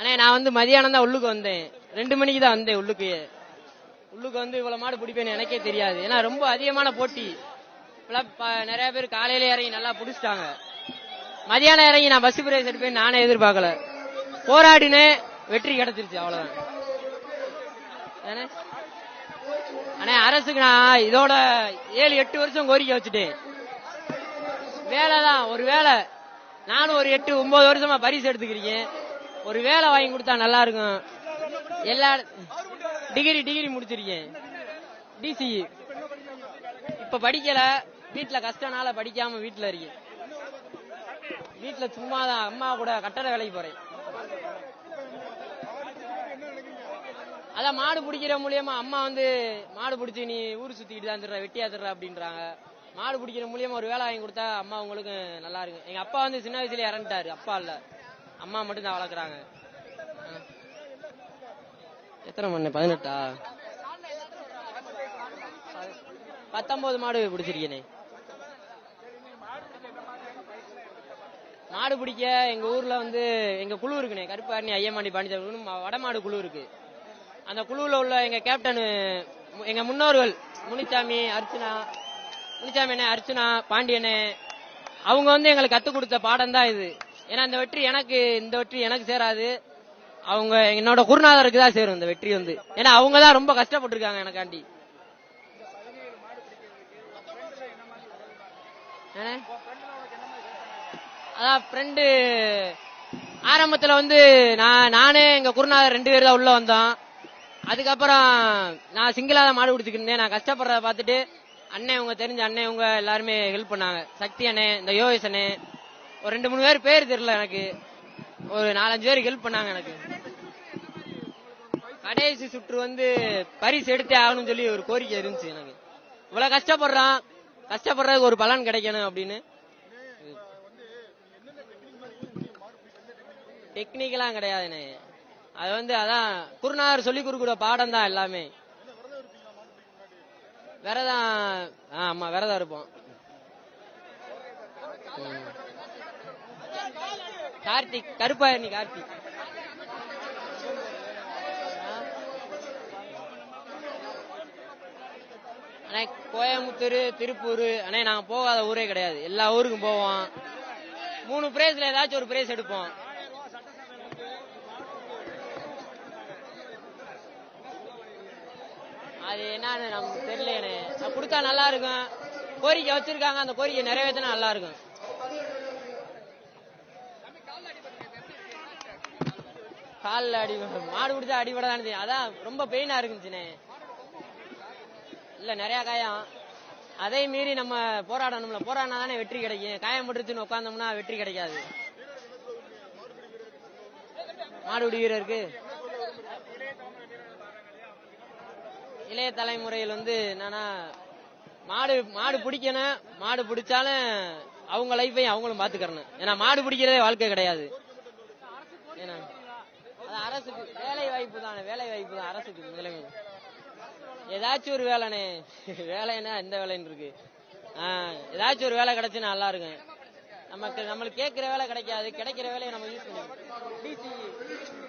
அண்ணே நான் வந்து மதியானம் தான் உள்ளுக்கு வந்தேன். ரெண்டு மணிக்கு தான் வந்தேன் உள்ளுக்கு. உள்ளுக்கு வந்து இவ்வளவு மாடு பிடிப்பேன்னு எனக்கே தெரியாது. ஏன்னா ரொம்ப அதிகமான போட்டி. ப- நிறைய பேர் காலையில இறங்கி நல்லா பிடிச்சிட்டாங்க. மதியானம் இறங்கி நான் பஸ் பிரைஸ் எடுப்பேன் நானே எதிர்பார்க்கல. போராடினேன் வெற்றி கிடைச்சிருச்சு அவ்வளவுதான். ஏண்ணே? அண்ணே அரசுக்கு நான் இதோட ஏழு எட்டு வருஷம் கோரிக்கை வச்சுட்டேன். வேலை தான் ஒரு வேலை. நானும் ஒரு எட்டு ஒன்பது வருஷமா பரிசு எடுத்துக்கிறீங்க ஒரு வேலை வாங்கி கொடுத்தா நல்லா இருக்கும் எல்லா டிகிரி டிகிரி முடிச்சிருக்கேன். டிசி இப்ப படிக்கல. வீட்ல கஷ்டனால படிக்காம வீட்டுல இருக்கேன். வீட்டுல சும்மாதான். அம்மா கூட கட்டட வேலைக்கு போறேன். அதான் மாடு பிடிக்கிற மூலியமா அம்மா வந்து மாடு பிடிச்சி நீ ஊர் சுத்திக்கிட்டு தான் தர்ற வெட்டியா தர்ற அப்படின்றாங்க. மாடு பிடிக்கிற மூலியமா ஒரு வேலை வாங்கி கொடுத்தா அம்மா உங்களுக்கு நல்லா இருக்கும். எங்க அப்பா வந்து சின்ன வயசுல இறந்துட்டாரு. அப்பா இல்ல. அம்மா மட்டும் தான் வளர்க்குறாங்க எத்தனை மணி? பதினெட்டா? பத்தொன்பது மாடு பிடிச்சிருக்கேனே. மாடு பிடிக்க எங்க ஊர்ல வந்து எங்க குழு இருக்குனே கருப்பாரணி ஐயமாண்டி பாண்டிச்சேரி வடமாடு குழு இருக்கு. அந்த குழுவுல உள்ள எங்க கேப்டன் எங்க முன்னோர்கள் முனிச்சாமி அர்ச்சனா முனிச்சாமி அண்ணே அர்ச்சனா பாண்டியனே அவங்க வந்து எங்களுக்கு கற்றுக் கொடுத்த பாடம் தான் இது. ஏன்னா இந்த வெற்றி எனக்கு இந்த வெற்றி எனக்கு சேராது. அவங்க என்னோட குருநாதருக்கு தான் சேரும் இந்த வெற்றி வந்து. ஏன்னா அவங்க தான் ரொம்ப கஷ்டப்பட்டிருக்காங்க எனக்காண்டி. அதான் ஃப்ரெண்டு ஆரம்பத்தில் வந்து நான் நானே எங்கள் குருநாதர் ரெண்டு பேர் தான் உள்ளே வந்தோம். அதுக்கப்புறம் நான் சிங்கிளாக தான் மாடு பிடிச்சிக்கிட்டு இருந்தேன். நான் கஷ்டப்படுறத பார்த்துட்டு அண்ணன் இவங்க தெரிஞ்ச அண்ணன் இவங்க எல்லாருமே ஹெல்ப் பண்ணாங்க. சக்தி அண்ணே இந்த யோகேஷ் அண்ணே ஒரு ரெண்டு மூணு பேர் பேர் தெரியல எனக்கு. ஒரு நாலஞ்சு பேர் ஹெல்ப் பண்ணாங்க எனக்கு. கடைசி சுற்று வந்து பரிசு எடுத்தே ஆகணும்னு சொல்லி ஒரு கோரிக்கை இருந்துச்சு எனக்கு. இவ்வளவு கஷ்டப்படுறான். கஷ்டப்படுறதுக்கு ஒரு பலன் கிடைக்கணும் அப்படின்னு. டெக்னிக்கெல்லாம் கிடையாதுண்ணே அது வந்து அதான் குருநாதர் சொல்லி கொடுக்குற பாடம் தான் எல்லாமே. விரதம் ஆ, ஆமா விரதம் இருப்போம். கார்த்திக் கருப்பாயணி கார்த்திக். அண்ணே கோயம்புத்தூர் திருப்பூர் அண்ணே நாங்கள் போகாத ஊரே கிடையாது. எல்லா ஊருக்கும் போவோம். மூணு பிரைஸ்ல ஏதாச்சும் ஒரு பிரேஸ் எடுப்போம். அது என்னன்னு நமக்கு தெரியலன்னு கொடுத்தா நல்லா இருக்கும். கோரிக்கை வச்சிருக்காங்க. அந்த கோரிக்கை நிறைவேற்றினா நல்லா இருக்கும். காலில் அடி மாடு பிடிச்சா அடிபட தானே அதான் ரொம்ப பெயினா இருக்குச்சுனே இல்ல நிறைய காயம். அதை மீறி நம்ம போராடணும்ல. போராடினா தானே வெற்றி கிடைக்கும். காயம் பட்டுருச்சுன்னு உட்காந்தோம்னா வெற்றி கிடைக்காது. மாடுபிடி வீரருக்கு இளைய தலைமுறையில் வந்து என்னன்னா மாடு மாடு பிடிக்கணும். மாடு பிடிச்சாலும் அவங்க லைஃபையும் அவங்களும் பாத்துக்கறணும். ஏன்னா மாடு பிடிக்கிறதே வாழ்க்கை கிடையாது. ஏன்னா அரசுக்கு வேலை வாய்ப்பு தானே வேலை வாய்ப்பு தான் அரசுக்கு முதலமை ஏதாச்சும் ஒரு வேலைண்ணே வேலைன்னா எந்த வேலைன்னு இருக்கு? ஆ, ஏதாச்சும் ஒரு வேலை கிடைச்சுன்னா நல்லா இருக்கும். நமக்கு நம்மளுக்கு கேட்கிற வேலை கிடைக்காது கிடைக்கிற வேலையை நம்ம யூஸ் பண்ணுவோம்